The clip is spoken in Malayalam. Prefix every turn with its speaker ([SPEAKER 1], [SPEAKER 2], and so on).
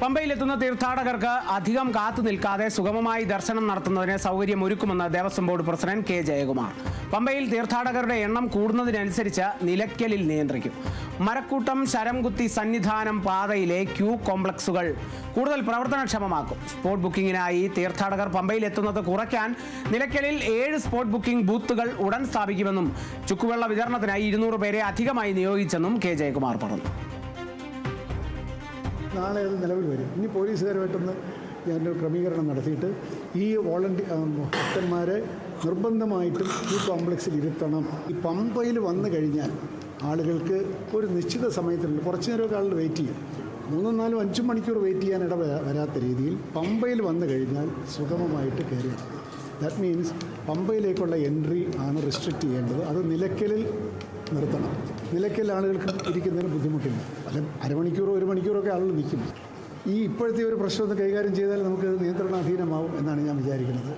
[SPEAKER 1] പമ്പയിലെത്തുന്ന തീർത്ഥാടകർക്ക് അധികം കാത്തു നിൽക്കാതെ സുഗമമായി ദർശനം നടത്തുന്നതിന് സൗകര്യമൊരുക്കുമെന്ന് Devaswom board president K Jayakumar. പമ്പയിൽ തീർത്ഥാടകരുടെ എണ്ണം കൂടുന്നതിനനുസരിച്ച് നിലയ്ക്കലിൽ നിയന്ത്രിക്കും. മരക്കൂട്ടം ശരംകുത്തി സന്നിധാനം പാതയിലെ ക്യൂ കോംപ്ലക്സുകൾ കൂടുതൽ പ്രവർത്തനക്ഷമമാക്കും. സ്പോട്ട് ബുക്കിംഗിനായി തീർത്ഥാടകർ പമ്പയിൽ എത്തുന്നത് കുറയ്ക്കാൻ നിലയ്ക്കലിൽ ഏഴ് സ്പോട്ട് ബുക്കിംഗ് ബൂത്തുകൾ ഉടൻ സ്ഥാപിക്കുമെന്നും ചുക്കുവെള്ള വിതരണത്തിനായി ഇരുന്നൂറ് പേരെ അധികമായി നിയോഗിച്ചെന്നും കെ ജയകുമാർ പറഞ്ഞു.
[SPEAKER 2] നാളെ അത് നിലവിൽ വരും. ഇനി പോലീസുകാരുമായിട്ടൊന്ന് ഞാനൊരു ക്രമീകരണം നടത്തിയിട്ട് ഈ വോളണ്ടിയർ ഭക്തന്മാരെ നിർബന്ധമായിട്ടും ഈ കോംപ്ലക്സിൽ ഇരുത്തണം. ഈ പമ്പയിൽ വന്നു കഴിഞ്ഞാൽ ആളുകൾക്ക് ഒരു നിശ്ചിത സമയത്തിനുള്ളിൽ കുറച്ച് നേരമൊക്കെ ആളുകൾ വെയിറ്റ് ചെയ്യും. മൂന്നും നാലും അഞ്ചും മണിക്കൂർ വെയിറ്റ് ചെയ്യാൻ ഇട വരാത്ത രീതിയിൽ പമ്പയിൽ വന്നു കഴിഞ്ഞാൽ സുഗമമായിട്ട് കയറി ദാറ്റ് മീൻസ് പമ്പയിലേക്കുള്ള എൻട്രി ആണ് റെസ്ട്രിക്റ്റ് ചെയ്യേണ്ടത്. അത് നിലയ്ക്കലിൽ നിർത്തണം. നിലയ്ക്കൽ ആളുകൾക്ക് ഇരിക്കുന്നതിന് ബുദ്ധിമുട്ടില്ല. അല്ല അരമണിക്കൂറോ ഒരു മണിക്കൂറോ ഒക്കെ ആളുകൾ നിൽക്കും. ഈ ഇപ്പോഴത്തെ ഒരു പ്രശ്നം ഒന്ന് കൈകാര്യം ചെയ്താൽ നമുക്ക് നിയന്ത്രണാധീനമാവും എന്നാണ് ഞാൻ വിചാരിക്കുന്നത്.